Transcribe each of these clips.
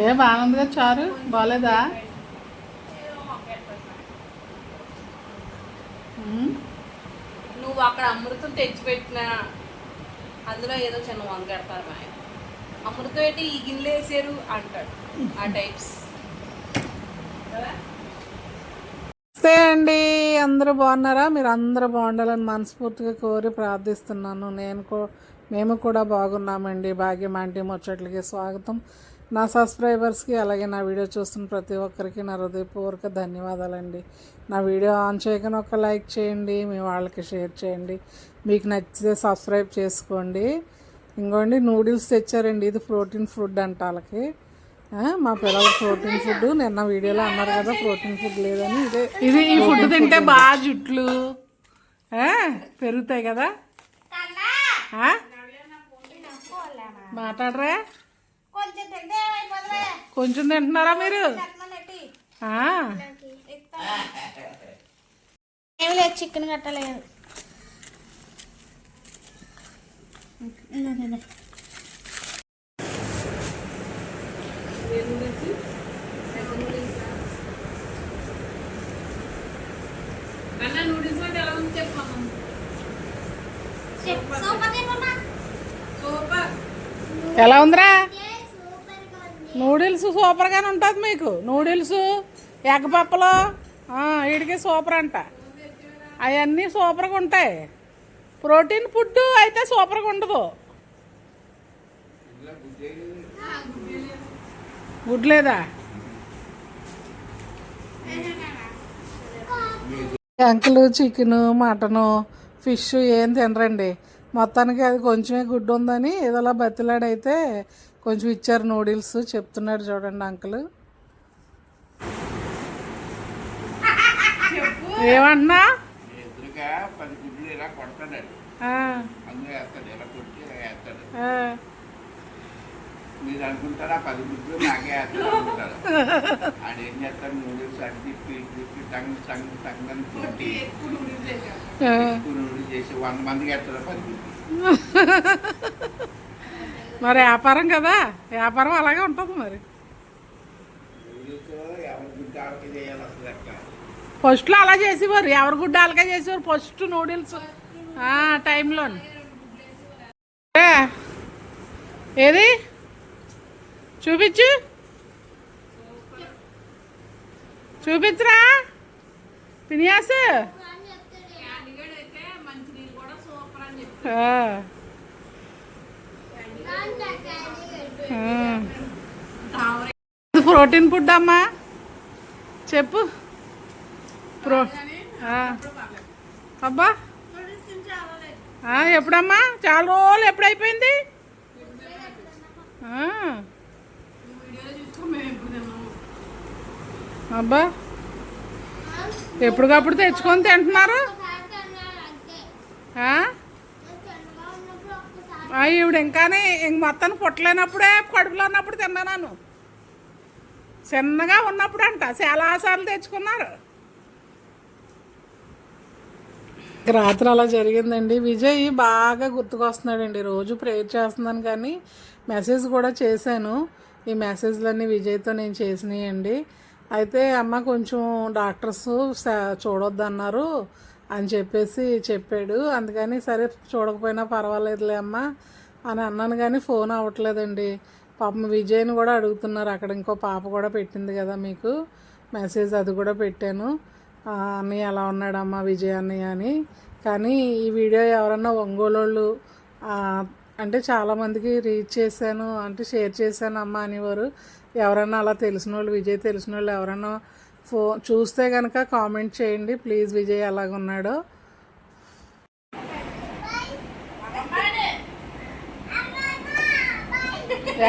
ఏ బాగుందిగా చారు? బాగాలేదా నువ్వు అక్కడ అమృతం తెచ్చిపెట్టిన అందులో ఏదో చిన్న వంకెడతారు మా ఆయన అమృతం ఏంటి? ఈ గిన్నెలు వేసారు అంటాడు ఆ టైప్స్. నమస్తే అండి. అందరూ బాగున్నారా? మీరు అందరూ బాగుండాలని మనస్ఫూర్తిగా కోరి ప్రార్థిస్తున్నాను. నేను కూ మేము కూడా బాగున్నామండి. భాగ్యం ఆంటీ ముచ్చట్లకి స్వాగతం. నా సబ్స్క్రైబర్స్కి అలాగే నా వీడియో చూస్తున్న ప్రతి ఒక్కరికి నా హృదయపూర్వక ధన్యవాదాలండి. నా వీడియో ఆన్ చేయగానే ఒక లైక్ చేయండి మీ వాళ్ళకి షేర్ చేయండి. మీకు నచ్చితే సబ్స్క్రైబ్ చేసుకోండి. ఇంకోండి నూడిల్స్ తెచ్చారండి. ఇది ప్రోటీన్ ఫుడ్ అంట వాళ్ళకి ఆ, మా పిల్లలకి ప్రోటీన్ ఫుడ్ నిన్న వీడియోలో అన్నారు కదా ప్రోటీన్ ఫుడ్ లేదని. ఇదే ఇది ఈ ఫుడ్ తింటే బాగా జుట్లు. ఆ, పెరుగుతాయి కదా. ఆ? మాట్లాడరా? కొంచెం తింటున్నారా మీరు కట్మనెట్టి. ఆ, ఏం లేదు చికెన్ కట్టలేదు అన్న నూడిల్స్ అంటే ఎలా ఉంది చెప్పమ్మా సూపర్ తింటున్నా. సూపర్ ఎలా ఉందిరా నూడిల్స్ సూపర్గానే ఉంటుంది మీకు. నూడిల్స్ ఎగ్ పప్పలు వీడికి సూపర్ అంట. అవన్నీ సూపర్గా ఉంటాయి. ప్రోటీన్ ఫుడ్ అయితే సూపర్గా ఉండదు. గుడ్ లేదా? అంకులు చికెను మటను ఫిష్ ఏం తినరండి. మొత్తానికి అది కొంచెమే గుడ్డు ఉందని ఏదోలా బతిలాడైతే కొంచెం ఇచ్చారు నూడిల్స్ చెప్తున్నాడు చూడండి అంకుల్. ఏమంటున్నా? ఎదురుగా పది గుడ్లు ఇలా కొడతాడు ఆ, అందులో వేస్తాడు ఇలా కొట్టి ఇలా వేస్తాడు. ఆ. మీరు అనుకుంటారా పది గుడ్లు నాకే అనుకుంటారు? ఆడేం చేస్తాడు? నూడిల్స్ అటు తిప్పి టంగ్ టంగ్ టంగ్ అని కొట్టి ఎక్కువ నూడిల్స్ చేసి వంద మందికి వేస్తాడు పది గుడ్లు? మరి వ్యాపారం కదా వ్యాపారం అలాగే ఉంటుంది మరి. ఫస్ట్లో అలా చేసేవారు ఎవరి గుడ్డ అలాగే చేసేవారు ఫస్ట్ నూడిల్స్ టైంలో ఏది? చూపించు. చూపించరా? పినియాస్ క్యాండిగడ్ అయితే మంచి నీళ్ళు కూడా సూపర్ అని చెప్పి ప్రోటీన్ ఫుడ్ అమ్మా. చెప్పు. ప్రో అబ్బా. ఎప్పుడమ్మా? చాలా రోజులు ఎప్పుడైపోయింది? ఎప్పుడు అబ్బా. ఎప్పటికప్పుడు తెచ్చుకొని తింటున్నారు? ఆ? ఈవిడ ఇంకానే ఇంక మొత్తాన్ని పుట్టలేనప్పుడే కడుపులో ఉన్నప్పుడు తిన్నాను చిన్నగా ఉన్నప్పుడు అంట చాలాసార్లు తెచ్చుకున్నారు రాత్రి అలా జరిగిందండి. విజయ్ బాగా గుర్తుకొస్తున్నాడండి. రోజు ప్రేయర్ చేస్తున్నాను కానీ మెసేజ్ కూడా చేశాను. ఈ మెసేజ్లన్నీ విజయ్తో నేను చేసినాయండి. అయితే అమ్మ కొంచెం డాక్టర్స్ చూడొద్దన్నారు. అని చెప్పేసి చెప్పాడు. అందుకని సరే చూడకపోయినా పర్వాలేదులే అమ్మ అని అన్నాను కానీ ఫోన్ అవ్వట్లేదండి. పాపం విజయ్ని కూడా అడుగుతున్నారు. అక్కడ ఇంకో పాప కూడా పెట్టింది కదా మీకు. మెసేజ్ అది కూడా పెట్టాను. అన్నయ్య ఎలా ఉన్నాడమ్మా విజయ్ అన్నయ్య అని. కానీ ఈ వీడియో ఎవరన్నా ఒంగోలు అంటే చాలామందికి రీచ్ చేశాను అంటే షేర్ చేశాను అమ్మ అనేవారు. ఎవరన్నా అలా తెలిసిన వాళ్ళు విజయ్ తెలిసిన వాళ్ళు ఎవరన్నా ఫో చూస్తే కనుక కామెంట్ చేయండి. ప్లీజ్ విజయ్ ఎలాగున్నాడో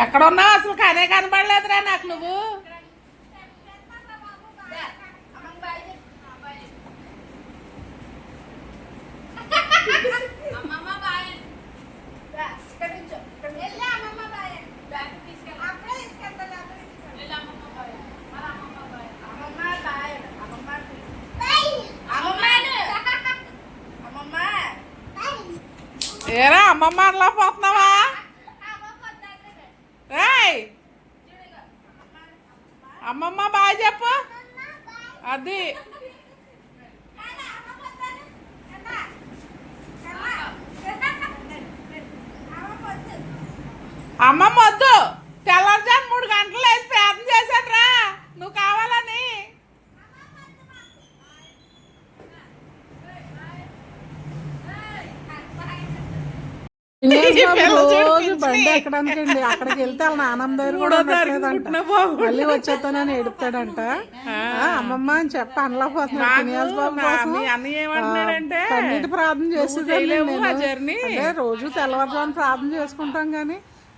ఎక్కడున్నావు? అసలు కనే కనపడలేదురా నాకు నువ్వు అమ్మమ్మ బాయ్ వెళ్ళి అమ్మమ్మ బాయ్. బ్యాగ్ తీసుకెళ్ళి అప్పుడే తీసుకెళ్తాను, అప్పుడే తీసుకెళ్తాను. వెళ్ళి అమ్మమ్మ బాయ్ మరి అమ్మమ్మ బాయ్ అమ్మమ్మ బాయ్. అమ్మమ్మ అమ్మమ్మ ఏరా అమ్మమ్మ అనలా పోతున్నావా? అమ్మమ్మ ఏయ్! అమ్మమ్మ బాయ్ చెప్పు. అది. అమ్మమ్మ వద్దు. తెల్లవారుజాము మూడు గంటలు వేసి ప్రార్థన చేశాను రా నువ్వు కావాలని రోజు బండి ఎక్కడానికండి? అక్కడికి వెళ్తే వాళ్ళ నాన్నమ్మ దగ్గర కూడా ఉండట్లేదంట మళ్ళీ వచ్చేస్తానని ఎడుతాడంట అమ్మమ్మ అని చెప్పి అనలేకపోతున్నాడు బాబు కోసం. కన్నీటి ప్రార్థన చేసేదాన్ని అంటే రోజు తెల్లవారుజామున ప్రార్థన చేసుకుంటాం కానీ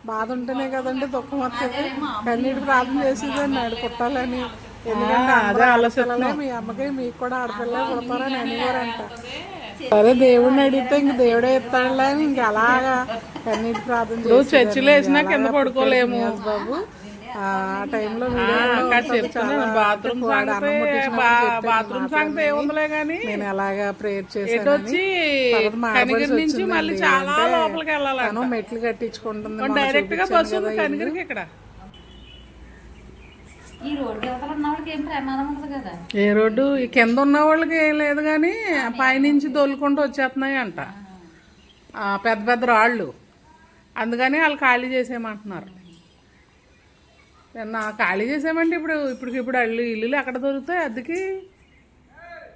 బాధ ఉంటేనే కదండి దుఃఖం వస్తుంది కన్నీటి ప్రార్థన చేసేదాన్ని ఆడు పుట్టాలని. ఎందుకంటే అందరూ ఆడపిల్లలే మీ అమ్మకి మీకు కూడా ఆడపిల్లలే పుడతారని అనేవారంట. సరే దేవుడిని అడిగితే ఇంక దేవుడే ఇస్తాడులే అని ఇంక అలాగా. కన్నీటి ప్రార్థన చేసేదాన్ని. చర్చిలో వేసినా కింద పడుకోలేము. బాబు. ఆ టైంలో బాత్రూమ్ బాత్రూమ్ సంగతి ఏముందిలే గాని నేను అలాగా ప్రేయర్ చేశాను నుంచి మళ్ళీ చాలా లోపలికి వెళ్ళాలి మెట్లు కట్టించుకుంటుంది డైరెక్ట్గా బస్సు కనిగిరికి ఇక్కడ? ఈ రోడ్డు అవతల ఉన్న వాళ్ళకి ఏం ప్రమాదం ఉండదు కదా? ఏ రోడ్డు? ఈ కింద ఉన్న వాళ్ళకి ఏం లేదు కానీ పైనుంచి దొల్లుకుంటూ వచ్చేస్తున్నాయి అంట పెద్ద పెద్ద రాళ్ళు. అందుకని వాళ్ళు ఖాళీ చేసేయమంటున్నారు. నా ఖాళీ చేసామంటే ఇప్పుడు ఇప్పటికి ఇప్పుడు అల్లు ఇల్లులు ఎక్కడ దొరుకుతాయి అద్దెకి?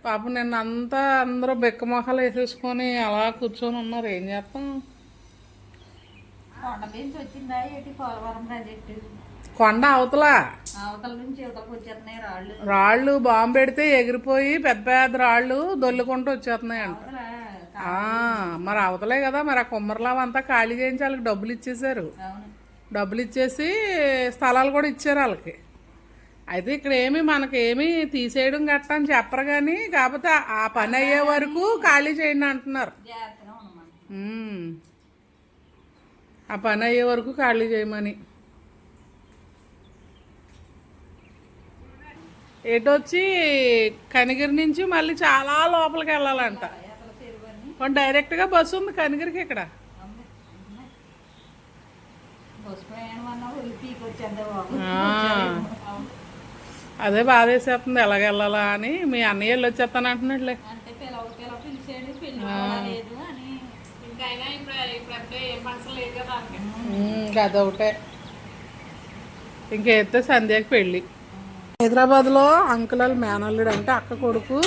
పాపం నిన్న అంతా అందరూ బెక్క మొహాలు వేసేసుకొని అలా కూర్చొని ఉన్నారు. ఏం చేస్తాం? కొండ నుంచి వచ్చిందా ఏంటి పోలవరం ప్రాజెక్టు కొండ అవతల. రాళ్ళు. బాంబు పెడితే ఎగిరిపోయి పెద్ద పెద్ద రాళ్ళు దొల్లుకుంటూ వచ్చేస్తున్నాయి అంట మరి అవతలే కదా మరి ఆ కుమ్మరిలావ అంతా ఖాళీ చేయించి వాళ్ళకి డబ్బులు ఇచ్చేసారు డబ్బులు ఇచ్చేసి స్థలాలు కూడా ఇచ్చారు వాళ్ళకి. అయితే ఇక్కడ ఏమి మనకేమి తీసేయడం గట్ట అని చెప్పరు కానీ కాకపోతే ఆ పని అయ్యే వరకు ఖాళీ చేయండి అంటున్నారు. ఆ పని అయ్యే వరకు ఖాళీ చేయమని. ఎటొచ్చి కనిగిరి నుంచి మళ్ళీ చాలా లోపలికి వెళ్ళాలంట. డైరెక్ట్గా బస్సు ఉంది కనిగిరికి ఇక్కడ. అదే బాధ వేసేస్తుంది ఎలాగ వెళ్ళాలా అని. మీ అన్నయ్య వెళ్ళి వచ్చేస్తాను అంటున్నాడులే. అంటే పిలవ పిలవ పిలిచాడు పెళ్ళి కూడా లేదు అని. ఇంకైనా ఇప్పుడు ఇప్పుడప్పుడే ఏం ఫంక్షన్ లేదు కదా అందుకే. ఇంకా అదొకటే. ఇంకేస్తే సంధ్యకి పెళ్ళి. హైదరాబాద్లో అంకులాల్ మేనల్లుడు అంటే అక్క కొడుకు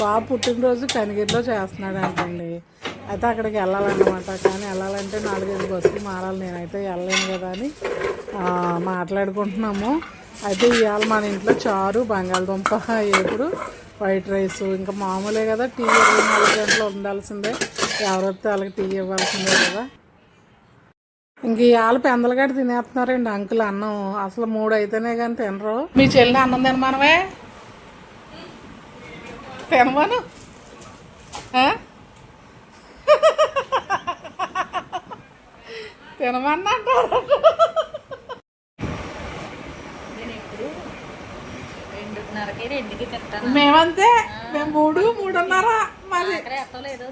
బాబు పుట్టినరోజు కనిగిరిలో చేస్తున్నాడు అంటండి అయితే అక్కడికి వెళ్ళాలన్నమాట. కానీ వెళ్ళాలంటే నాలుగైదు బస్సులు మారాలి. నేనైతే వెళ్ళలేను కదా అని మాట్లాడుకుంటున్నాము. అయితే ఇవాళ మన ఇంట్లో చారు బంగాళదుంప ఎప్పుడు వైట్ రైస్ ఇంకా మామూలే కదా. టీ ఇరవై నాలుగు గంటలు ఉండాల్సిందే. ఎవరైతే వాళ్ళకి టీ ఇవ్వాల్సిందే కదా. ఇంక ఇవాళ పెందలగడ్డ తినేస్తున్నారండి అంకుల్ అన్నం. అసలు మూడు అయితేనే కానీ తినరు. మీ చెల్లి అన్నం తినమనవే? తినమను? ఆ? తినమని అంటారు నేను ఎప్పుడు రెండున్నరకి రెండుకి తింటాను? మేమంతే. మేము మూడు మూడున్నర.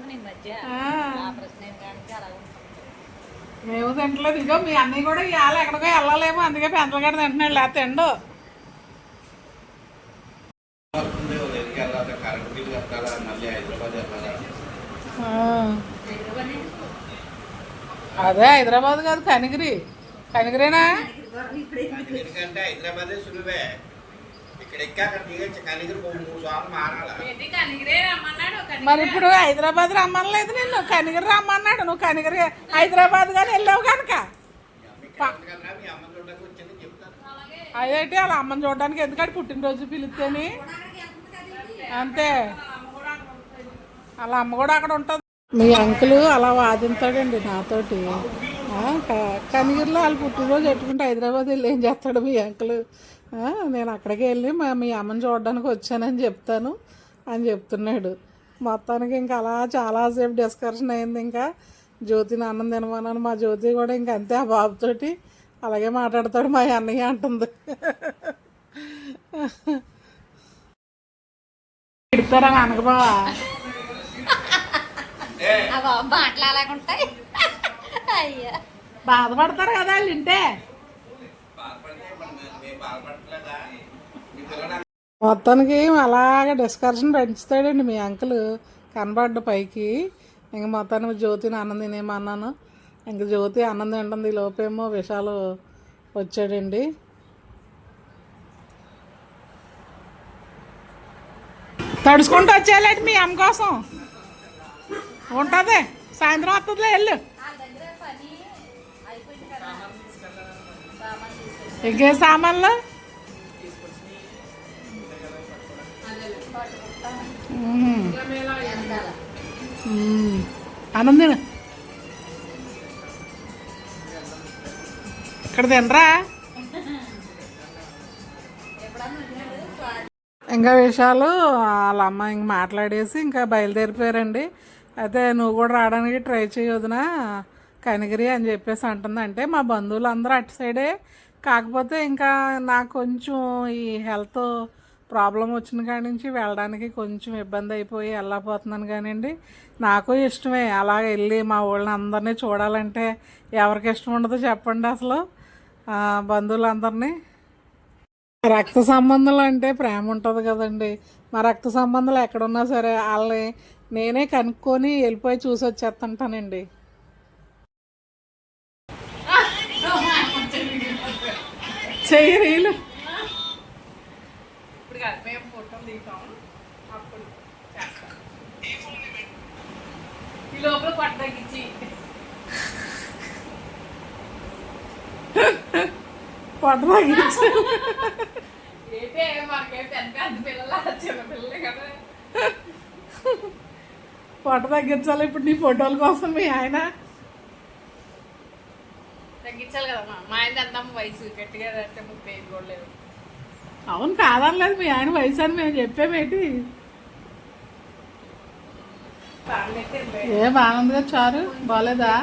నీ మధ్య ఆ, ఆ ప్రశ్న కానీ అలా ఉంటుంది మేము తింటలేదు. ఇగో మీ అన్నయ్య కూడా ఇవాళ ఎక్కడికో వెళ్ళలేము. అందుకే పెందలగడ్డ తింటున్నాడు. లేకపోతే తిండు. అదే హైదరాబాద్ కాదు కనిగిరి. కనిగిరేనా? ఎందుకంటే హైదరాబాదే సులువే. ఇక్కడ దిగచ్చు మూడు సార్లు మారాలా? మరి ఇప్పుడు హైదరాబాద్ రమ్మనలేదు నిన్ను. కనిగిరి రమ్మన్నాడు. నువ్వు కనిగిరి హైదరాబాద్ కానీ వెళ్ళావు కనుక అదేంటి వాళ్ళ అమ్మని చూడడానికి ఎందుకంటే పుట్టినరోజు పిలిస్తేని? అంతే. వాళ్ళ అమ్మ కూడా అక్కడ ఉంటుంది. మీ అంకుల్ అలా వాదింతాడండి నాతోటి. కనిగిరిలో వాళ్ళు పుట్టినరోజు పెట్టుకుంటే హైదరాబాద్ వెళ్ళి ఏం చేస్తాడు మీ అంకుల్? నేను అక్కడికి వెళ్ళి మా మీ అమ్మని చూడడానికి వచ్చానని చెప్తాను అని చెప్తున్నాడు. మొత్తానికి ఇంకా అలా చాలాసేపు డిస్కషన్ అయింది. ఇంకా జ్యోతిని అన్నం తినమన్నాను మా జ్యోతి కూడా ఇంకా అంతే ఆ బాబుతోటి. అలాగే మాట్లాడతాడు మా అన్నయ్య అంటుంది. అయ్యా. బాధపడతారు కదా వాళ్ళు మనం మొత్తానికి అలాగ డిస్కషన్ పెంచుతాడండి మీ అంకుల్ కనబడ్డ పైకి. ఇంక మొత్తానికి జ్యోతిని అన్నం తినేమన్నాను ఇంక జ్యోతి అన్నం తింటుంది. ఈ లోపేమో విషాలు వచ్చాడండి. తడుచుకుంటూ వచ్చేయలేదు మీ అమ్మ కోసం. ఉంటుంది. సాయంత్రం వస్తుందిలే వెళ్ళు. ఇంకే సామాన్లు? ఆనంద ఇక్కడ తినరా? ఇంకా విషయాలు వాళ్ళ అమ్మ ఇంక మాట్లాడేసి ఇంకా బయలుదేరిపోయారండి. అయితే నువ్వు కూడా రావడానికి ట్రై చేయొద్దునా? కనిగిరి అని చెప్పేసి అంటుంది అంటే మా బంధువులు అందరూ అటు సైడే కాకపోతే ఇంకా నాకు కొంచెం ఈ హెల్త్ ప్రాబ్లం వచ్చిన కాడి నుంచి వెళ్ళడానికి కొంచెం ఇబ్బంది అయిపోయి వెళ్ళకపోతున్నాను కానివ్వండి నాకు ఇష్టమే. అలాగ వెళ్ళి మా ఊళ్ళని అందరినీ చూడాలంటే ఎవరికి ఇష్టం ఉండదో చెప్పండి అసలు. బంధువులందరినీ. రక్త సంబంధాలు అంటే ప్రేమ ఉంటుంది కదండి. మా రక్త సంబంధాలు ఎక్కడున్నా సరే వాళ్ళని నేనే కనుక్కొని వెళ్ళిపోయి చూసి వచ్చేస్తుంటానండి చెయ్యి రీలు ఇప్పుడు కాదు మేము ఫోటోలు దిగుతాం. అప్పుడు చేస్తాం. ఈ లోపల పట్ట తగ్గించి. పొట్ట తగ్గించి. ఏంటే మాకే పెద్ద పెద్ద పిల్లలు చిన్న పిల్లలే కదా. పొట్ట తగ్గించాలి ఇప్పుడు నీ ఫోటోల కోసం మీ ఆయన. తగ్గించాలి కదా మా ఆయన ఎంత వయసు గట్టిగా అంటే ముప్పై ఐదు కూడా లేదు. అవును కాదనలేదు మీ ఆయన వయసు అని మేము చెప్పామేంటి ఏ బాగుందిగా చారు? బాగాలేదా.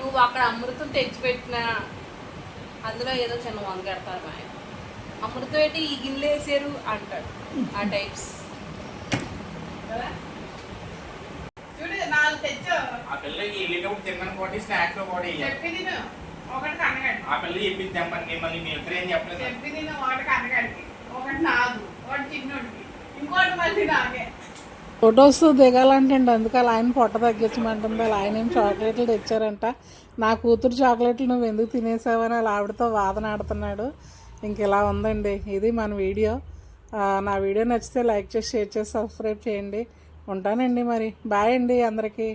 నువ్వు అక్కడ అమృతం తెచ్చిపెట్టిన అందులో ఏదో చిన్న వంకెడతారు మా ఆయన. అమృతం ఏంటి? ఈ గిన్నెలు వేసారు అంటాడు ఆ టైప్స్. చూడు నాలుగు తెచ్చావు. ఆ పిల్లకి వెళ్ళేటప్పుడు తిన్నాను కూడా స్నాక్స్లో కూడా ఇయ్యాలి. చెప్పి తిను ఒకటి కన్నగడి ఆ పిల్ల చెప్పింది తెమ్మని మిమ్మల్ని మీ ఇద్దరు ఏం చెప్పలేదు. చెప్పి తిను ఒకటి కన్నగడికి ఒకటి నాదు ఒకటి చిన్నోడికి. ఇంకోటి మళ్ళీ నాకే. ఫొటోస్ దిగాలంటే అండి అందుకే అలా ఆయన పొట్ట తగ్గించమంటుంది. వాళ్ళ ఆయన ఏం చాక్లెట్లు తెచ్చారంట. నా కూతురు చాక్లెట్లు నువ్వు ఎందుకు తినేసావని వాళ్ళ ఆవిడతో వాదన ఆడుతున్నాడు. ఇంక ఇలా ఉందండి ఇది మన వీడియో. ఆ, నా వీడియో నచ్చితే లైక్ చేసి షేర్ చేసి సబ్స్క్రైబ్ చేయండి. ఉంటానండి మరి. బాయ్ అండి అందరికీ.